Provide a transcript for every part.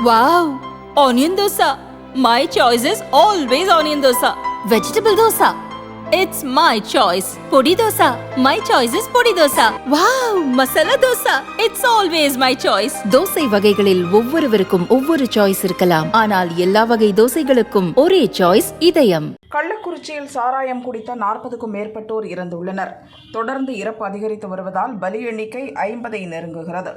Wow! Onion dosa. My choice is always onion dosa. Vegetable dosa. It's my choice. Podi dosa. My choice is podi dosa. Wow! Masala dosa. It's always my choice. Dosa வகைகளில் ஒவ்வொருவருக்கும் ஒவ்வொரு choice இருக்கலாம் ஆனால் எல்லா வகை தோசைகளுக்கும் ஒரே choice இதயம் கள்ளக்குறிச்சியில் சாராயம் குடித்த நாற்பதுக்கும் மேற்பட்டோர் இறந்துள்ளனர் தொடர்ந்து இறப்பு அதிகரித்து வருவதால் பலி எண்ணிக்கை ஐம்பதை நெருங்குகிறது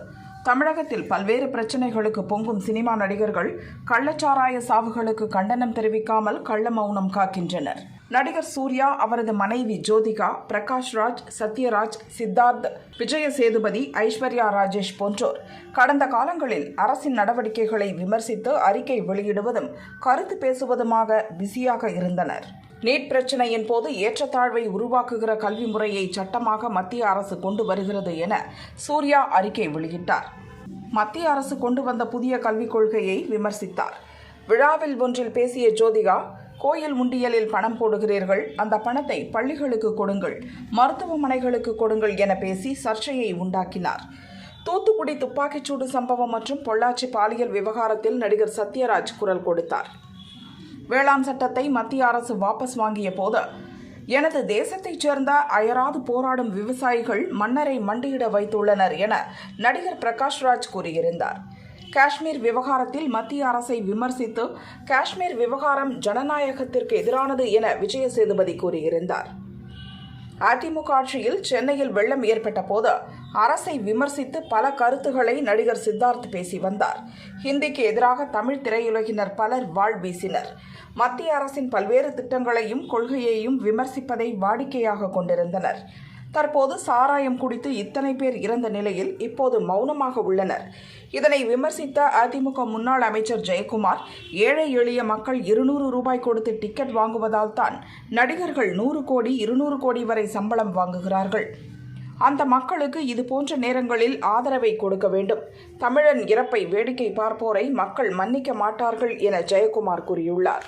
தமிழகத்தில் பல்வேறு பிரச்சனைகளுக்கு பொங்கும் சினிமா நடிகர்கள் கள்ளச்சாராய சாவுகளுக்கு கண்டனம் தெரிவிக்காமல் கள்ள மௌனம் காக்கின்றனர். நடிகர் சூர்யா அவரது மனைவி ஜோதிகா பிரகாஷ் ராஜ் சத்யராஜ் சித்தார்த் விஜய சேதுபதி ஐஸ்வர்யா ராஜேஷ் போன்றோர் கடந்த காலங்களில் அரசின் நடவடிக்கைகளை விமர்சித்து அறிக்கை வெளியிடுவதும் கருத்து பேசுவதுமாக பிஸியாக இருந்தனர். நீட் பிரச்சனையின் போது ஏற்றத்தாழ்வை உருவாக்குகிற கல்வி முறையை சட்டமாக மத்திய அரசு கொண்டு வருகிறது என சூர்யா அறிக்கை வெளியிட்டார். மத்திய அரசு கொண்டு வந்த புதிய கல்விக் கொள்கையை விமர்சித்தார். விழாவில் ஒன்றில் பேசிய ஜோதிகா கோயில் உண்டியலில் பணம் போடுகிறீர்கள் அந்த பணத்தை பள்ளிகளுக்கு கொடுங்கள் மருத்துவமனைகளுக்கு கொடுங்கள் என பேசி சர்ச்சையை உண்டாக்கினார். தூத்துக்குடி துப்பாக்கிச்சூடு சம்பவம் மற்றும் பொள்ளாச்சி பாலியல் விவகாரத்தில் நடிகர் சத்யராஜ் குரல் கொடுத்தார். வேளாண் சட்டத்தை மத்திய அரசு வாபஸ் வாங்கிய போது எனது தேசத்தைச் சேர்ந்த அயராது போராடும் விவசாயிகள் மன்னரை மண்டியிட வைத்துள்ளனர் என நடிகர் பிரகாஷ்ராஜ் கூறியிருந்தார். காஷ்மீர் விவகாரத்தில் மத்திய அரசை விமர்சித்து காஷ்மீர் விவகாரம் ஜனநாயகத்திற்கு எதிரானது என விஜய சேதுபதி கூறியிருந்தார். அதிமுக ஆட்சியில் சென்னையில் வெள்ளம் ஏற்பட்ட போது அரசை விமர்சித்து பல கருத்துக்களை நடிகர் சித்தார்த் பேசி வந்தார். ஹிந்திக்கு எதிராக தமிழ் திரையுலகினர் பலர் வாழ் வீசினர். மத்திய அரசின் பல்வேறு திட்டங்களையும் கொள்கையையும் விமர்சிப்பதை வாடிக்கையாக கொண்டிருந்தனர். தற்போது சாராயம் குடித்து இத்தனை பேர் இறந்த நிலையில் இப்போது மௌனமாக உள்ளனர். இதனை விமர்சித்த அதிமுக முன்னாள் அமைச்சர் ஜெயக்குமார் ஏழை எளிய மக்கள் இருநூறு ரூபாய் கொடுத்து டிக்கெட் வாங்குவதால் தான் நடிகர்கள் நூறு கோடி இருநூறு கோடி வரை சம்பளம் வாங்குகிறார்கள். அந்த மக்களுக்கு இது போன்ற நேரங்களில் ஆதரவை கொடுக்க வேண்டும். தமிழன் இறப்பை வேடிக்கை பார்ப்போரை மக்கள் மன்னிக்க மாட்டார்கள் என ஜெயக்குமார் கூறியுள்ளார்.